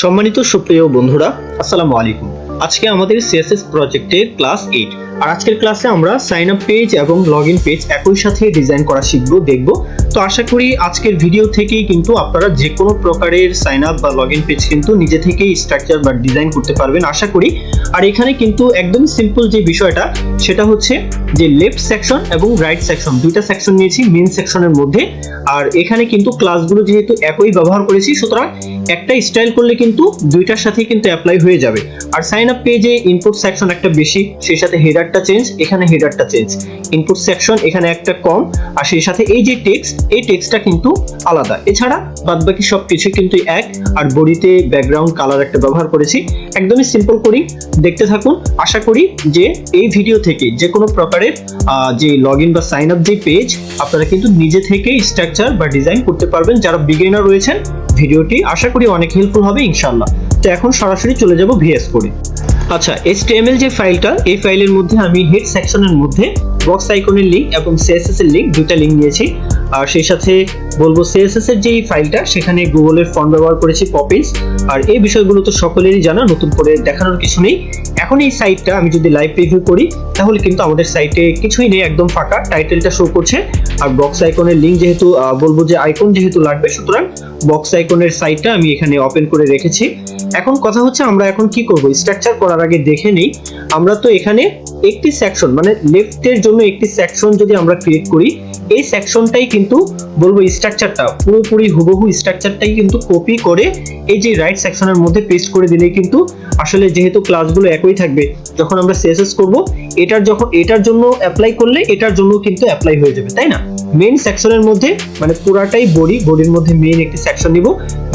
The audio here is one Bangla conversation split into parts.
সম্মানিত সুপ্রিয় বন্ধুরা আসসালামু আলাইকুম। আজকে আমাদের সিএসএস প্রজেক্টের ক্লাস এইট আর আজকের ক্লাসে আমরা সাইন আপ পেজ এবং লগ ইন পেজ একই সাথে ডিজাইন করা শিখব, দেখব। তো আশা করি আজকের ভিডিও থেকেই কিন্তু আপনারা যে কোনো প্রকারের সাইন আপ বা লগ ইন পেজ কিন্তু নিজে থেকেই স্ট্রাকচার বা ডিজাইন করতে পারবেন, আশা করি। আর এখানে কিন্তু একদম সিম্পল যে বিষয়টা, সেটা হচ্ছে যে লেফট সেকশন এবং রাইট সেকশন দুইটা সেকশন নিয়েছি মেন সেকশনের মধ্যে। আর এখানে কিন্তু ক্লাসগুলো যেহেতু একই ব্যবহার করেছি, সুতরাং একটা স্টাইল করলে কিন্তু দুইটার সাথে কিন্তু অ্যাপ্লাই হয়ে যাবে। আর সাইন আপ পেজে ইনপুট সেকশন একটা বেশি, সেই সাথে হেডারটা চেঞ্জ এখানে হেডারটা চেঞ্জ ইনপুট সেকশন এখানে একটা কম, আর সেই সাথে এই যে টেক্সট এই টেক্সটটা কিন্তু আলাদা। এছাড়া বাদবাকি সব কিছু কিন্তু এক, আর বডিতে ব্যাকগ্রাউন্ড কালার একটা ব্যবহার করেছি। একদমই সিম্পল করি, দেখতে থাকুন। আশা করি যে এই ভিডিও থেকে যে কোনো প্রকারের যে লগ ইন বা সাইন আপ যে পেজ আপনারা কিন্তু নিজে থেকেই স্ট্রাকচার বা ডিজাইন করতে পারবেন। যারা বিগিনার রয়েছেন ভিডিওটি আশা করি অনেক হেল্পফুল হবে ইনশাল্লাহ তো এখন সরাসরি চলে যাব ভিএস করে আচ্ছা HTML যে ফাইলটা, এই ফাইলের মধ্যে আমি হেড সেকশনের মধ্যে বক্স আইকনের লিংক এবং সিএসএস এর লিংক দুটা লিংক নিয়েছি। আর সেই সাথে বলব সিএসএস এর যেই ফাইলটা, সেখানে গুগলের ফন্ট ব্যবহার করেছি পপিন্স আর এই বিষয়গুলো তো সকলেরই জানা, নতুন করে দেখানোর কিছু নেই। এখন এই সাইটটা আমি যদি লাইভ রিভিউ করি, তাহলে কিন্তু আমাদের সাইটে কিছুই নেই, একদম ফাঁকা। টাইটেলটা শো করছে। আর বক্স আইকনের লিংক যেহেতু বলব যে আইকন যেহেতু লাগবে, সুতরাং বক্স আইকনের সাইটটা আমি এখানে ওপেন করে রেখেছি। এখন কথা হচ্ছে আমরা এখন কি করব? স্ট্রাকচার করার আগে দেখে নেই। আমরা তো এখানে একটি সেকশন মানে লেফটের জন্য একটি সেকশন যদি আমরা ক্রিয়েট করি, এই সেকশনটাই কিন্তু বলব স্ট্রাকচারটা পুরোপুরি হুবহু স্ট্রাকচারটাই কিন্তু কপি করে এই যে রাইট সেকশনের মধ্যে পেস্ট করে দিলেই কিন্তু আসলে যেহেতু ক্লাসগুলো একই থাকবে যখন আমরা সিএসএস করব, এটার যখন, এটার জন্য অ্যাপ্লাই করলে এটার জন্য কিন্তু অ্যাপ্লাই হয়ে যাবে, তাই না? মেইন সেকশনের মধ্যে মানে পুরাটাই বডি বডির মধ্যে মেইন একটি সেকশন নিব।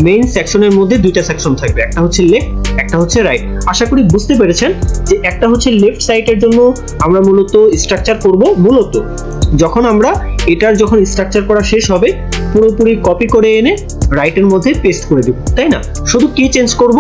মেইন সেকশনের মধ্যে দুইটা সেকশন থাকবে, একটা হচ্ছে লেফট একটা হচ্ছে রাইট আশা করি বুঝতে পেরেছেন যে একটা হচ্ছে লেফট সাইডের জন্য আমরা মূলত স্ট্রাকচার করব, মূলত। যখন আমরা এটার যখন স্ট্রাকচার করা শেষ হবে, পুরোপুরি কপি করে এনে রাইটের মধ্যে পেস্ট করে দেব, তাই না? শুধু কি চেঞ্জ করব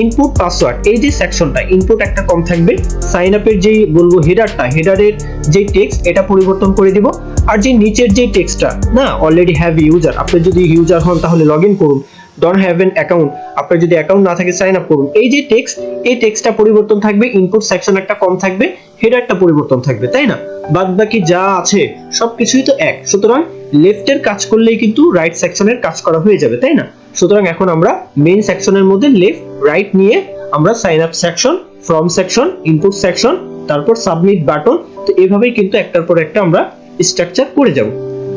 ইনপুট পাসওয়ার্ড এই যে সেকশনটা ইনপুট একটা কম থাকবে। সাইন আপের যেই বলব হেডারটা হেডারের যে টেক্সট এটা পরিবর্তন করে দিব। আর যে নিচের যে টেক্সটটা না অলরেডি হ্যাভ ইউজার আপনি যদি ইউজার হন তাহলে লগ ইন করুন। ডন হ্যাভ এন অ্যাকাউন্ট আপনার যদি অ্যাকাউন্ট না থাকে সাইন আপ করুন। এই যে টেক্সট এই টেক্সটটা পরিবর্তন থাকবে ইনপুট সেকশন একটা কম থাকবে হেডারটা পরিবর্তন থাকবে, তাই না? বাদ বাকি যা আছে, সবকিছুই তো এক। সুতরাং লেফটের কাজ করলেই কিন্তু রাইট সেকশনের কাজ করা হয়ে যাবে, তাই না? সুতরাং এখন আমরা মেইন সেকশনের মধ্যে লেফট রাইট নিয়ে আমরা sign up section form section input section তারপর সাবমিট বাটন তো এভাবেই কিন্তু একটার পর একটা আমরা স্ট্রাকচার করে যাব।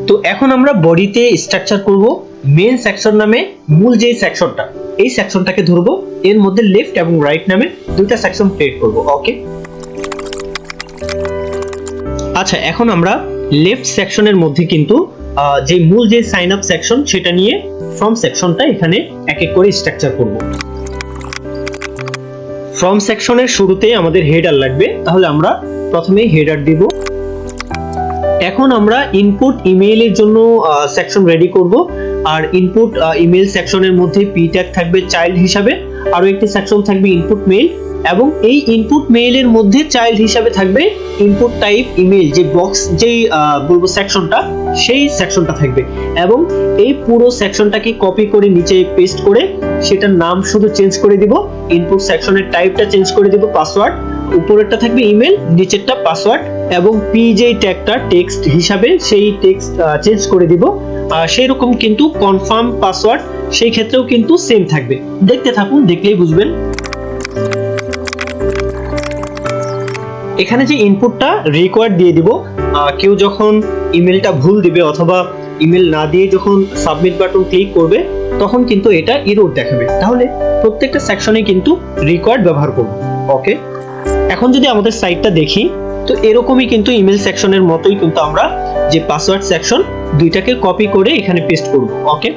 তো এখন আমরা বডিতে স্ট্রাকচার করব মেন সেকশন নামে মূল যে সেকশনটা এই সেকশনটাকে ধরবো, এর মধ্যে লেফট এবং রাইট নামে দুইটা সেকশন ক্রিয়েট করব ওকে আচ্ছা এখন আমরা লেফট সেকশনের মধ্যে কিন্তু যে মূল যে সাইন আপ সেকশন সেটা নিয়ে ফ্রম সেকশনটা এখানে এক এক করে স্ট্রাকচার করব। ফর্ম সেকশনের শুরুতে আমাদের হেডার লাগবে, তাহলে আমরা প্রথমে হেডার দিব। এখন আমরা ইনপুট ইমেইলের জন্য সেকশন রেডি করব। আর ইনপুট ইমেল সেকশনের মধ্যে পি ট্যাগ থাকবে চাইল্ড হিসাবে। আরও একটি সেকশন থাকবে ইনপুট মেইল এবং এই ইনপুট মেইলের মধ্যে চাইল্ড হিসাবে থাকবে ইনপুট টাইপ ইমেল যে বক্স যেই বলব সেকশনটা সেই সেকশনটা থাকবে। এবং এই পুরো সেকশনটাকে কপি করে নিচে পেস্ট করে, সেটার নাম শুধু চেঞ্জ করে দিব। ইনপুট সেকশনের টাইপটা চেঞ্জ করে দিব পাসওয়ার্ড উপরেরটা থাকবে ইমেল নিচেরটা পাসওয়ার্ড এবং পি যে ট্যাগটা টেক্সট হিসাবে সেই টেক্সট চেঞ্জ করে দিব। সেই রকম কিন্তু কনফার্ম পাসওয়ার্ড সেই ক্ষেত্রেও কিন্তু সেম থাকবে। দেখতে থাকুন, দেখলেই বুঝবেন। এখানে যে ইনপুটটা রিকোয়ার্ড দিয়ে দিব কেউ যখন ইমেলটা ভুল দিবে অথবা ইমেল না দিয়ে যখন সাবমিট বাটন ক্লিক করবে, তখন কিন্তু এটা ইরোর দেখাবে। তাহলে প্রত্যেকটা সেকশনে কিন্তু রিকোয়ার্ড ব্যবহার করব ওকে এখন যদি আমাদের সাইটটা দেখি, তো এরকমই কিন্তু ইমেল সেকশনের মতোই কিন্তু আমরা যে পাসওয়ার্ড সেকশন দুইটাকে কপি করে এখানে পেস্ট করব ওকে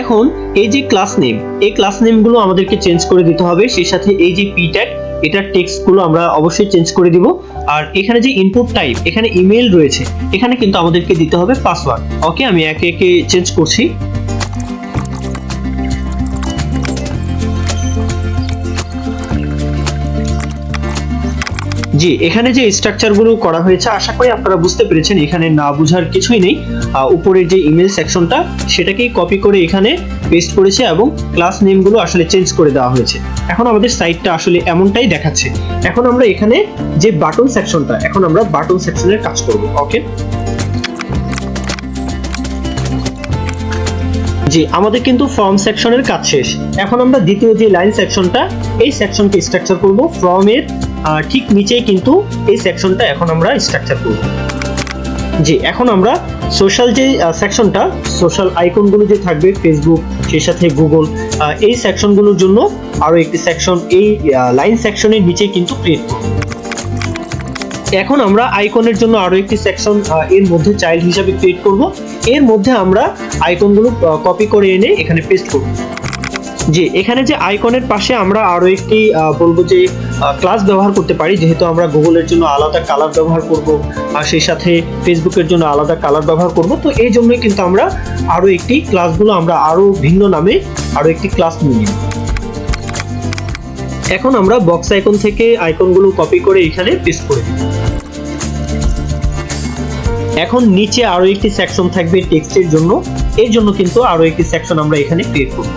এখন এই যে ক্লাস নেম এই ক্লাস নেমগুলো আমাদেরকে চেঞ্জ করে দিতে হবে, সেই সাথে এই যে পি ট্যাগ এটার টেক্সটগুলো আমরা অবশ্যই চেঞ্জ করে দিব। আর এখানে যে ইনপুট টাইপ এখানে ইমেল রয়েছে, এখানে কিন্তু আমাদেরকে দিতে হবে পাসওয়ার্ড ওকে আমি একে একে চেঞ্জ করছি। জি, এখানে যে স্ট্রাকচারগুলো করা হয়েছে, আশা করি আপনারা বুঝতে পেরেছেন, এখানে না বুঝার কিছুই নেই। উপরের যে ইমেল সেকশনটা সেটাকেই কপি করে এখানে পেস্ট করেছে এবং ক্লাস নেমগুলো আসলে চেঞ্জ করে দেওয়া হয়েছে। এখন আমাদের সাইটটা আসলে এমনটাই দেখাচ্ছে। এখন আমরা এখানে যে বাটন সেকশনটা এখন আমরা বাটন সেকশনের কাজ করব ওকে জি, আমাদের কিন্তু ফর্ম সেকশনের কাজ শেষ। এখন আমরা দ্বিতীয় যে লাইন সেকশনটা এই সেকশনকে স্ট্রাকচার করব ফর্মের ঠিক নিচেই কিন্তু এই সেকশনটা এখন আমরা স্ট্রাকচার করব। জি, এখন আমরা সোশ্যাল যে সেকশনটা সোশ্যাল আইকনগুলো যে থাকবে ফেসবুক সেই সাথে গুগল এই সেকশনগুলোর জন্য আরও একটি সেকশন এই লাইন সেকশনের নিচে কিন্তু ক্রিয়েট করব। এখন আমরা আইকনের জন্য আরও একটি সেকশন এর মধ্যে চাইল্ড হিসাবে ক্রিয়েট করব। এর মধ্যে আমরা আইকনগুলো কপি করে এনে এখানে পেস্ট করব। জি, এখানে যে আইকনের পাশে আমরা আরও একটি বলব যে ক্লাস ব্যবহার করতে পারি, যেহেতু আমরা গুগলের জন্য আলাদা কালার ব্যবহার করব, আর সেই সাথে ফেসবুকের জন্য আলাদা কালার ব্যবহার করব, তো এই জন্যই কিন্তু আমরা আরও একটি ক্লাসগুলো আমরা আরও ভিন্ন নামে আরও একটি ক্লাস নিয়ে নিব। এখন আমরা বক্স আইকন থেকে আইকনগুলো কপি করে এখানে পেস্ট করে দিব এখন নিচে আরও একটি সেকশন থাকবে টেক্সটের জন্য, এর জন্য কিন্তু আরও একটি সেকশন আমরা এখানে ক্রিয়েট করব।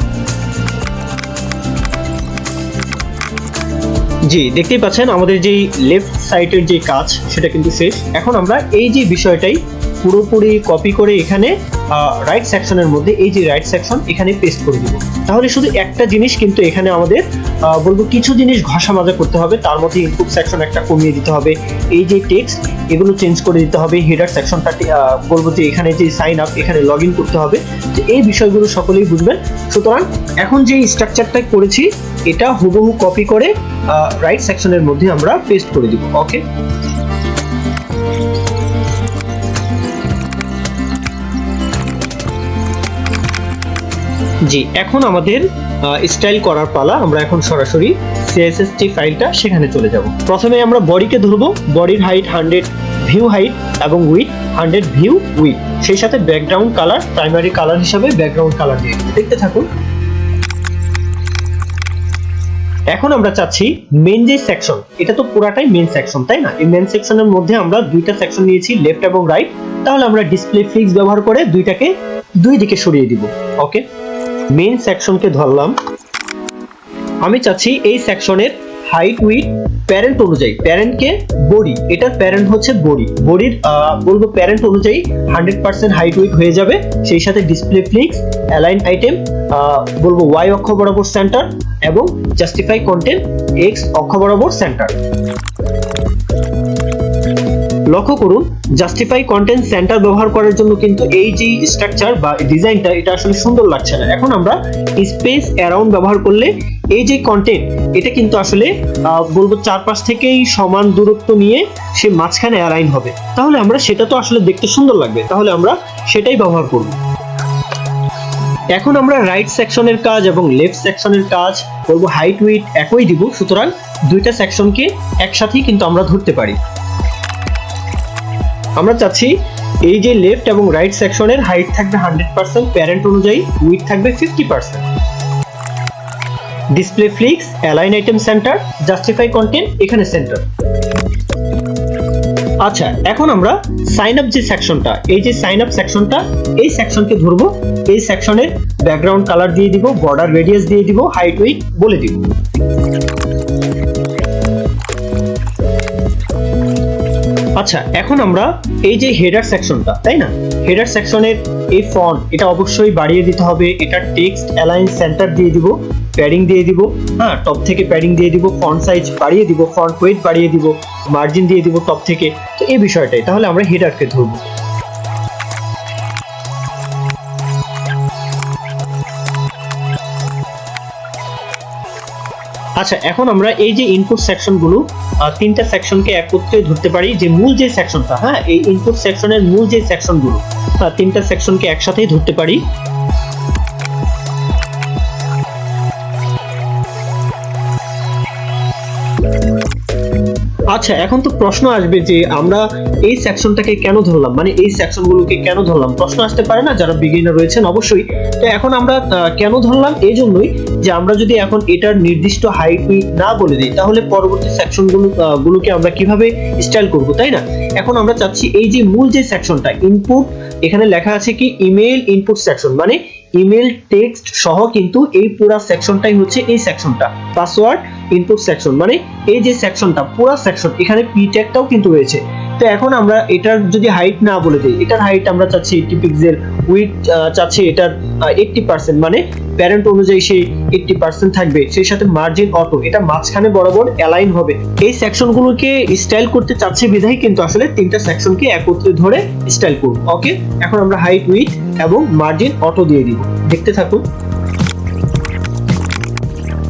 জি, দেখতেই পাচ্ছেন, আমাদের যে লেফট সাইডের যে কাজ, সেটা কিন্তু শেষ। এখন আমরা এই যে বিষয়টাই পুরোপুরি কপি করে এখানে রাইট সেকশনের মধ্যে এই যে রাইট সেকশন এখানে পেস্ট করে দিব। তাহলে শুধু একটা জিনিস কিন্তু এখানে আমাদের বলব কিছু জিনিস ঘষা মাজা করতে হবে, তার মধ্যে ইনপুট সেকশন একটা কমিয়ে দিতে হবে। এই যে টেক্সট এগুলো চেঞ্জ করে দিতে হবে হেডার সেকশনটা বলব যে এখানে যে সাইন আপ এখানে লগ ইন করতে হবে। তো এই বিষয়গুলো সকলেই বুঝবেন। সুতরাং এখন যে স্ট্রাকচারটা করেছি, এটা হুবহু কপি করে রাইট সেকশনের মধ্যে আমরা পেস্ট করে দিব ওকে জি, এখন আমাদের স্টাইল করার পালা। আমরা এখন সরাসরি সিএসএসটি ফাইলটা সেখানে চলে যাব। প্রথমে আমরা বডিকে ধরবো। বডির হাইট হান্ড্রেড ভিউ হাইট এবং উইথ হান্ড্রেড ভিউ উইথ সেই সাথে ব্যাকগ্রাউন্ড কালার প্রাইমারি কালার হিসাবে ব্যাকগ্রাউন্ড কালার দিয়ে দেখতে থাকুন। এখন আমরা চাচ্ছি মেন যে সেকশন এটা তো পুরাটাই মেন সেকশন তাই না? এই মেন সেকশনের মধ্যে আমরা দুইটা সেকশন নিয়েছি লেফট এবং রাইট তাহলে আমরা ডিসপ্লে ফিক্স ব্যবহার করে দুইটাকে দুই দিকে সরিয়ে দিব। ওকে মেন সেকশনকে ধরলাম, আমি চাচ্ছি এই সেকশনের হাইট উইথ প্যারেন্ট অনুযায়ী প্যারেন্টকে বডি, এটার প্যারেন্ট হচ্ছে বডি, বডির বলব প্যারেন্ট অনুযায়ী হান্ড্রেড পার্সেন্ট হাইট উইথ হয়ে যাবে, সেই সাথে ডিসপ্লে ফ্লিক্স অ্যালাইন আইটেম বলব ওয়াই অক্ষ বরাবর সেন্টার এবং জাস্টিফাই কন্টেন্ট এক্স অক্ষ বরাবর সেন্টার লক্ষ্য করুন জাস্টিফাই কন্টেন্ট সেন্টার ব্যবহার করার জন্য কিন্তু এই যে স্ট্রাকচার বা ডিজাইনটা এটা আসলে সুন্দর লাগছে না। এখন আমরা স্পেস অ্যারাউন্ড ব্যবহার করলে এই যে কন্টেন্ট এটা কিন্তু আসলে বলব চারপাশ থেকেই সমান দূরত্ব নিয়ে সে মাঝখানে অ্যালাইন হবে। তাহলে আমরা সেটা তো আসলে দেখতে সুন্দর লাগবে। তাহলে আমরা সেটাই ব্যবহার করব। এখন আমরা রাইট সেকশনের কাজ এবং লেফট সেকশনের কাজ, বলব হাইট উইথ একই দিব। সুতরাং দুইটা সেকশনকে একসাথেই কিন্তু আমরা ধরতে পারি। আমরা চাচ্ছি এই যে লেফট এবং রাইট সেকশনের হাইট থাকবে হান্ড্রেড পার্সেন্ট প্যারেন্ট অনুযায়ী উইথ থাকবে fifty percent display flex align item centre justify content এখানে সেন্টার আচ্ছা এখন আমরা সাইন আপ যে সেকশনটা এই যে সাইন আপ সেকশনটা এই সেকশনকে ধরবো, এই সেকশনের ব্যাকগ্রাউন্ড কালার দিয়ে দিব বর্ডার রেডিয়াস দিয়ে দিব হাইট উইথ বলে দিব। আচ্ছা এখন আমরা এই যে হেডার সেকশনটা তাই না? হেডার সেকশনের এই ফন্ট এটা অবশ্যই বাড়িয়ে দিতে হবে। এটা টেক্সট অ্যালাইন সেন্টার দিয়ে দিব প্যাডিং দিয়ে দিব হ্যাঁ টপ থেকে প্যাডিং দিয়ে দিব ফন্ট সাইজ বাড়িয়ে দিব ফন্ট ওয়েট বাড়িয়ে দিব মার্জিন দিয়ে দিব টপ থেকে। তো এই বিষয়টাই, তাহলে আমরা হেডারকে ধরবো। আচ্ছা এখন আমরা এই যে ইনপুট সেকশনগুলো গুলো তিনটা সেকশনকে একত্রে ধরতে পারি, যে মূল যে সেকশনটা হ্যাঁ? এই ইনপুট সেকশনের মূল যে সেকশনগুলো তিনটা সেকশনকে একসাথেই ধরতে পারি। আচ্ছা এখন তো প্রশ্ন আসবে যে আমরা এই সেকশনটাকে কেন ধরলাম? মানে এই সেকশনগুলোকে কেন ধরলাম? প্রশ্ন আসতে পারে না, যারা বিগিনার রয়েছেন অবশ্যই। তো এখন আমরা কেন ধরলাম? এই জন্যই যে আমরা যদি এখন এটার নির্দিষ্ট হাইট না বলে দিই, তাহলে পরবর্তী সেকশনগুলো গুলোকে আমরা কীভাবে স্টাইল করব, তাই না? এখন আমরা চাচ্ছি এই যে মূল যে সেকশনটা ইনপুট এখানে লেখা আছে কি ইমেল ইনপুট সেকশন মানে ইমেল টেক্সট সহ কিন্তু এই পুরো সেকশনটাই হচ্ছে এই সেকশনটা পাসওয়ার্ড ইনপুট সেকশন মানে এই যে সেকশনটা পুরো সেকশন এখানে পি ট্যাগটাও কিন্তু রয়েছে। তো এখন আমরা এটার যদি হাইট না বলে দিই, এটার হাইট আমরা চাচ্ছি এইটটি পিক্সেল উইথ চাচ্ছি এটার এইটটি পার্সেন্ট মানে প্যারেন্ট অনুযায়ী সেই এইটটি পার্সেন্ট থাকবে, সেই সাথে মার্জিন অটো এটা মাঝখানে বরাবর অ্যালাইন হবে। এই সেকশনগুলোকে স্টাইল করতে চাচ্ছি বিধায় কিন্তু আসলে তিনটা সেকশনকে একত্রে ধরে স্টাইল করব ওকে এখন আমরা হাইট উইথ এবং মার্জিন অটো দিয়ে দিব। দেখতে থাকুন।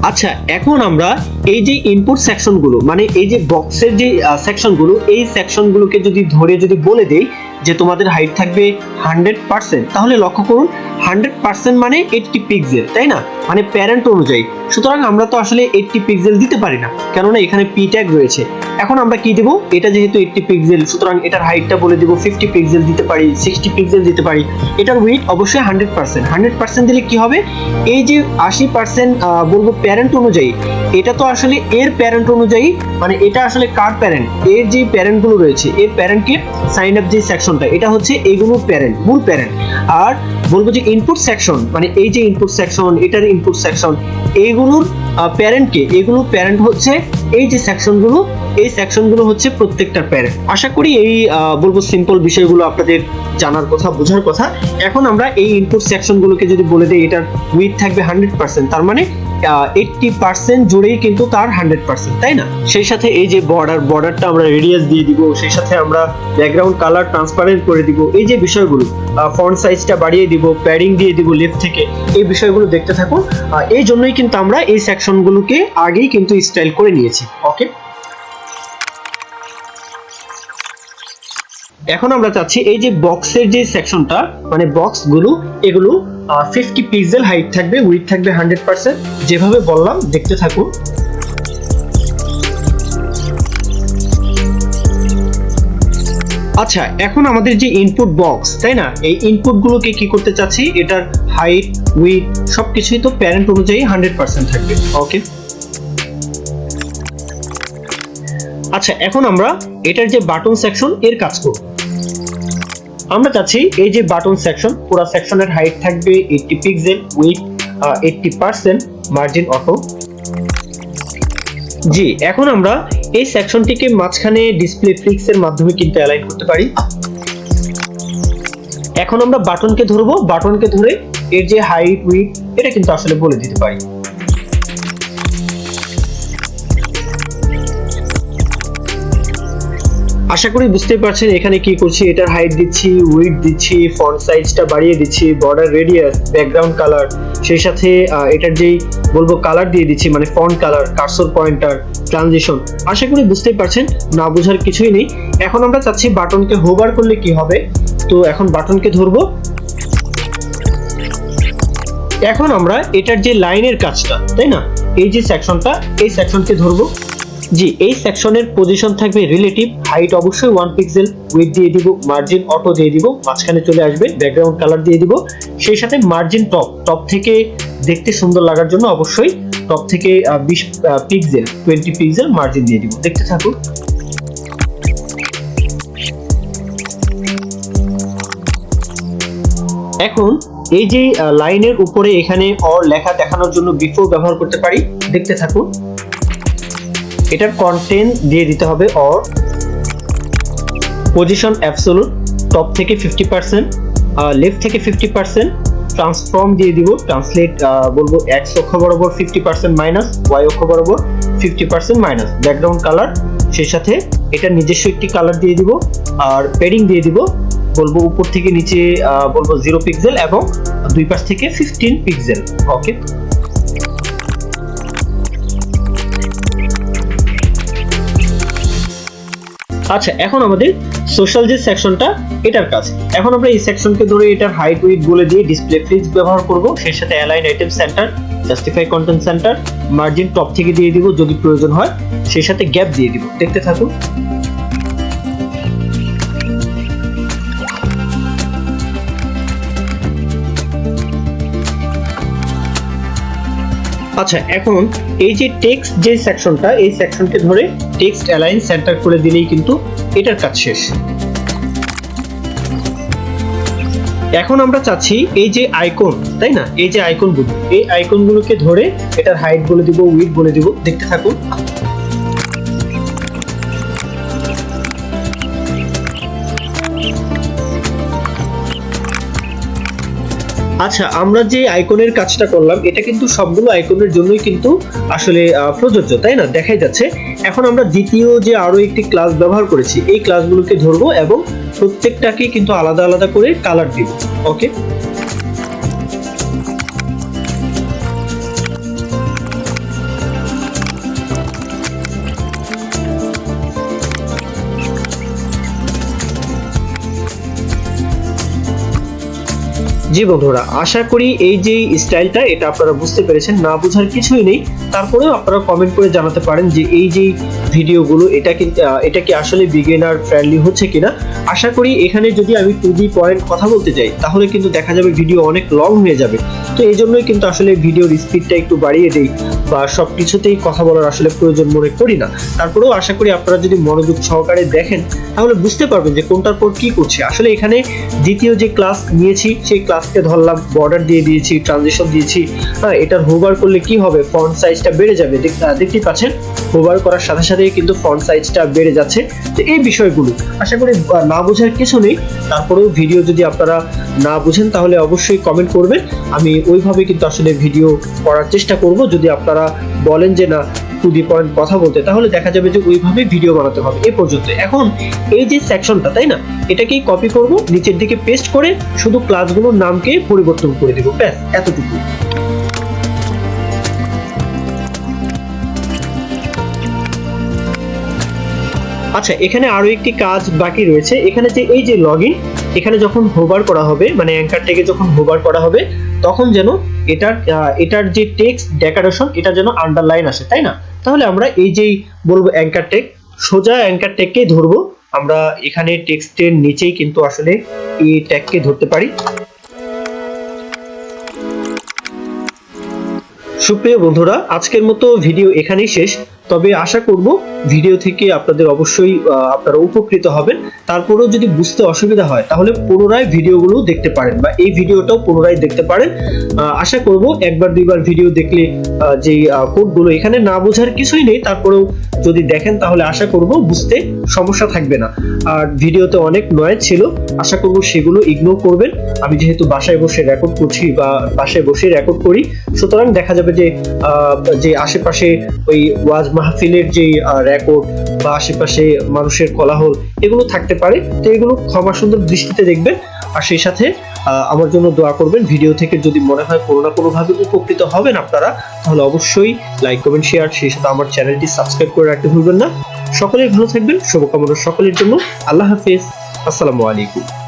আচ্ছা এখন আমরা এই যে ইনপুট সেকশনগুলো মানে এই যে বক্সের যে সেকশনগুলো এই সেকশনগুলোকে যদি ধরে যদি বলে দেই যে তোমাদের হাইট থাকবে হান্ড্রেড পার্সেন্ট তাহলে লক্ষ্য করুন হান্ড্রেড পার্সেন্ট মানে এইটটি পিক্সেল, তাই না? মানে প্যারেন্ট অনুযায়ী। সুতরাং আমরা তো আসলে এইটটি পিক্সেল দিতে পারি না, কেননা এখানে পি ট্যাগ রয়েছে। এখন আমরা কি দেব? এটা যেহেতু এইটটি পিক্সেল, সুতরাং এটার হাইটটা বলে দেব ফিফটি পিক্সেল দিতে পারি, সিক্সটি পিক্সেল দিতে পারি। এটার ওয়েট অবশ্যই হান্ড্রেড পার্সেন্ট। হান্ড্রেড পার্সেন্ট দিলে কি হবে? এই যে আশি পার্সেন্ট বলব প্যারেন্ট অনুযায়ী, এটা তো আসলে এর প্যারেন্ট অনুযায়ী মানে এটা আসলে কার প্যারেন্ট? এর যে প্যারেন্টগুলো রয়েছে, এর প্যারেন্টকে সাইন আপ যে সেকশনটা, এটা হচ্ছে এইগুলোর প্যারেন্ট, মূল প্যারেন্ট। আর বলব যে ইনপুট সেকশন মানে এই যে ইনপুট সেকশন এটার ইনপুট সেকশন এইগুলোর প্যারেন্টকে এগুলো প্যারেন্ট হচ্ছে এই যে সেকশনগুলো এই সেকশনগুলো হচ্ছে প্রত্যেকটার প্যারেন্ট আশা করি এই বলব সিম্পল বিষয়গুলো আপনাদের জানার কথা, বোঝার কথা। এখন আমরা এই ইনপুট সেকশনগুলোকে যদি বলে দিই, এটার উইথ থাকবে হান্ড্রেড পার্সেন্ট তার মানে এইটটি পার্সেন্ট জুড়েই কিন্তু তার হান্ড্রেড পার্সেন্ট তাই না? সেই সাথে এই যে বর্ডার বর্ডারটা আমরা রেডিয়াস দিয়ে দিব, সেই সাথে আমরা ব্যাকগ্রাউন্ড কালার ট্রান্সপারেন্ট করে দিব, এই যে বিষয়গুলো ফন্ট সাইজটা বাড়িয়ে দিব প্যাডিং দিয়ে দিব লেফট থেকে, এই বিষয়গুলো দেখতে থাকুন। এই জন্যই কিন্তু আমরা এই সেকশনগুলোকে আগেই কিন্তু স্টাইল করে নিয়েছি ওকে এখন আমরা চাচ্ছি এই যে বক্সের যে সেকশনটা মানে বক্সগুলো এগুলো ফিফটি পিক্সেল হাইট থাকবে উইথ থাকবে হান্ড্রেড পার্সেন্ট যেভাবে বললাম, দেখতে থাকুন। আচ্ছা এখন আমাদের যে ইনপুট বক্স তাই না? এই ইনপুট গুলোকে কি করতে চাচ্ছি? এটার হাইট উইথ সবকিছুই তো প্যারেন্ট অনুযায়ী হান্ড্রেড পার্সেন্ট থাকবে। ওকে আচ্ছা এখন আমরা এটার যে বাটন সেকশন এর কাজ করব। আমরা চাচ্ছি এই যে বাটন সেকশন পুরো সেকশনের হাইট থাকবে eighty pixel width eighty percent margin auto জি, এখন আমরা এই সেকশনটিকে মাঝখানে ডিসপ্লে ফ্লিক্স এর মাধ্যমে কিন্তু অ্যালাইন করতে পারি। এখন আমরা বাটনকে ধরবো বাটনকে ধরে এর যে হাইট উইথ এটা কিন্তু আসলে বলে দিতে পারি। আশা করি বুঝতে পারছেন এখানে কি করছি, এটার হাইট দিচ্ছি উইড দিচ্ছি ফন্ট সাইজটা বাড়িয়ে দিচ্ছি বর্ডার রেডিয়াস ব্যাকগ্রাউন্ড কালার সেই সাথে এটার যেই বলব কালার দিয়ে দিচ্ছি মানে font colour cursor pointer transition আশা করি বুঝতেই পারছেন, না বোঝার কিছুই নেই। এখন আমরা চাচ্ছি বাটনকে হোভার করলে কি হবে? তো এখন বাটনকে ধরবো। এখন আমরা এটার যে লাইনের কাজটা, তাই না? এই যে সেকশনটা এই সেকশনকে ধরবো। জি, এই সেকশনের পজিশন থাকবে রিলেটিভ হাইট অবশ্যই ওয়ান পিক্সেল উইথ দিয়ে দিব মার্জিন অটো দিয়ে দিব, মাঝখানে চলে আসবে ব্যাকগ্রাউন্ড কালার দিয়ে দিব। সেই সাথে মার্জিন টপ টপ থেকে দেখতে সুন্দর লাগার জন্য অবশ্যই টপ থেকে বিশ পিক্সেল টোয়েন্টি পিক্সেল মার্জিন দিয়ে দিব। দেখতে থাকুন। এখন এই যে লাইনের উপরে এখানে অর লেখা দেখানোর জন্য বিফোর ব্যবহার করতে পারি, দেখতে থাকুন। এটার কন্টেন্ট দিয়ে দিতে হবে অর পজিশন অ্যাবসোলুট টপ থেকে ফিফটি পার্সেন্ট লেফট থেকে ফিফটি পার্সেন্ট ট্রান্সফর্ম দিয়ে দিব ট্রান্সলেট বলব এক্স অক্ষ বরাবর ফিফটি পার্সেন্ট মাইনাস ওয়াই অক্ষ বরাবর fifty percent minus background colour সেই সাথে এটা নিজস্ব একটি কালার দিয়ে দিব, আর পেডিং দিয়ে দিব, বলব উপর থেকে নিচে বলব জিরো পিক্সেল এবং দুই পাশ থেকে ফিফটিন পিক্সেল ওকে আচ্ছা এখন আমাদের সোশ্যাল যে সেকশনটা এটার কাজ। এখন আমরা এই সেকশনকে ধরে এটার হাইট উইট বলে দিয়ে ডিসপ্লে ফ্রিজ ব্যবহার করব। সেই সাথে align item centre justify content centre margin top থেকে দিয়ে দিব যদি প্রয়োজন হয়। সেই সাথে গ্যাপ দিয়ে দিব। দেখতে থাকুন। আচ্ছা এখন এই যে টেক্সট যে সেকশনটা এই সেকশনকে ধরে টেক্সট অ্যালাইন সেন্টার করে দিলেই কিন্তু এটার কাজ শেষ। এখন আমরা চাচ্ছি এই যে আইকন তাই না? এই যে আইকনগুলো এই আইকনগুলোকে ধরে এটার হাইট বলে দিব উইথ বলে দিব, দেখতে থাকুন। আচ্ছা আমরা যে আইকনের কাজটা করলাম, এটা কিন্তু সবগুলো আইকনের জন্যই কিন্তু আসলে প্রযোজ্য, তাই না? দেখাই যাচ্ছে। এখন আমরা দ্বিতীয় যে আরও একটি ক্লাস ব্যবহার করেছি, এই ক্লাসগুলোকে ধরবো এবং প্রত্যেকটাকে কিন্তু আলাদা আলাদা করে কালার দিব ওকে জি বন্ধুরা, আশা করি এই যে স্টাইলটা এটা আপনারা বুঝতে পেরেছেন। না বোঝার কিছুই নেই। তারপরেও আপনারা কমেন্ট করে জানাতে পারেন যে এই যে ভিডিওগুলো, এটা কিন্তু এটা কি আসলে বিগিনার ফ্রেন্ডলি হচ্ছে কিনা? আশা করি এখানে যদি আমি টু দি পয়েন্ট কথা বলতে যাই, তাহলে কিন্তু দেখা যাবে ভিডিও অনেক লং হয়ে যাবে। তো এই জন্যই কিন্তু আসলে ভিডিওর স্পিডটা একটু বাড়িয়ে দেই বা সব কিছুতেই কথা বলার আসলে প্রয়োজন মনে করি না। তারপরেও আশা করি আপনারা যদি মনোযোগ সহকারে দেখেন, তাহলে বুঝতে পারবেন যে কোনটার পর কি করছে। আসলে এখানে দ্বিতীয় যে ক্লাস নিয়েছি, সেই ক্লাসকে ধরলাম বর্ডার দিয়ে দিয়েছি ট্রানজিশন দিয়েছি। হ্যাঁ এটার হোভার করলে কি হবে? ফন্ট সাইজটা বেড়ে যাবে দেখ- আহ, দেখতেই পাচ্ছেন হোভার করার সাথে সাথে কিন্তু ফন্ট সাইজটা বেড়ে যাচ্ছে। তো এই বিষয়গুলো আশা করি না বোঝার কিছু নেই। তারপরেও ভিডিও যদি আপনারা না বুঝেন তাহলে অবশ্যই কমেন্ট করবেন। আমি ওইভাবে কিন্তু আসলে ভিডিও করার চেষ্টা করব। যদি আপনারা বলেন যে না টু দি পয়েন্ট কথা বলতে তাহলে দেখা যাবে যে ওইভাবে ভিডিও বানাতে হবে। এ পর্যন্ত। এখন এই যে সেকশনটা তাই না? এটাকেই কপি করব নিচের দিকে পেস্ট করে শুধু ক্লাসগুলোর নামকে পরিবর্তন করে দেবো। ব্যাস এতটুকু। আচ্ছা এখানে আরও একটি কাজ বাকি রয়েছে। এখানে যে এই যে লগইন এখানে যখন হোভার করা হবে মানে অ্যাঙ্কার থেকে যখন হোভার করা হবে, তখন যেন এটার এটার যে টেক্সট ডেকোরেশন এটা যেন আন্ডারলাইন আসে, তাই না? তাহলে আমরা এই যেই বলব অ্যাঙ্কার টেক সোজা অ্যাঙ্কার টেককেই ধরবো? আমরা এখানে টেক্সটের নিচেই কিন্তু আসলে এই ট্যাগকে ধরতে পারি। সুপ্রিয় বন্ধুরা, আজকের মতো ভিডিও এখানেই শেষ। তবে আশা করব ভিডিও থেকে আপনাদের অবশ্যই আপনারা উপকৃত হবেন। তারপরেও যদি বুঝতে অসুবিধা হয়, তাহলে পুনরায় ভিডিওগুলো দেখতে পারেন বা এই ভিডিওটাও পুনরায় দেখতে পারেন। আশা করব একবার, দুইবার ভিডিও দেখলে যে কোডগুলো এখানে না বোঝার কিছুই নেই, তারপরেও যদি দেখেন, তাহলে আশা করব বুঝতে সমস্যা থাকবে না। আর ভিডিওতে অনেক নয় ছিল। আশা করব সেগুলো ইগনোর করবেন। আমি যেহেতু বাসায় বসে রেকর্ড করছি বা বাসায় বসে রেকর্ড করি, সুতরাং দেখা যাবে যে যে আশেপাশে ওই ওয়াজ মাহফিলের যে রেকর্ড বা আশেপাশে মানুষের কোলাহল, এগুলো থাকতে পারে। তো এগুলো ক্ষমা সুন্দর দৃষ্টিতে দেখবেন। আর সেই সাথে আমার জন্য দোয়া করবেন। ভিডিও থেকে যদি মনে হয় কোনো না কোনো ভাবে উপকৃত হবেন আপনারা, তাহলে অবশ্যই লাইক কমেন্ট শেয়ার সেই সাথে আমার চ্যানেলটি সাবস্ক্রাইব করে রাখতে ভুলবেন না। সকলেই ভালো থাকবেন শুভকামনা সকলের জন্য। আল্লাহ হাফিজ। আসসালামু আলাইকুম।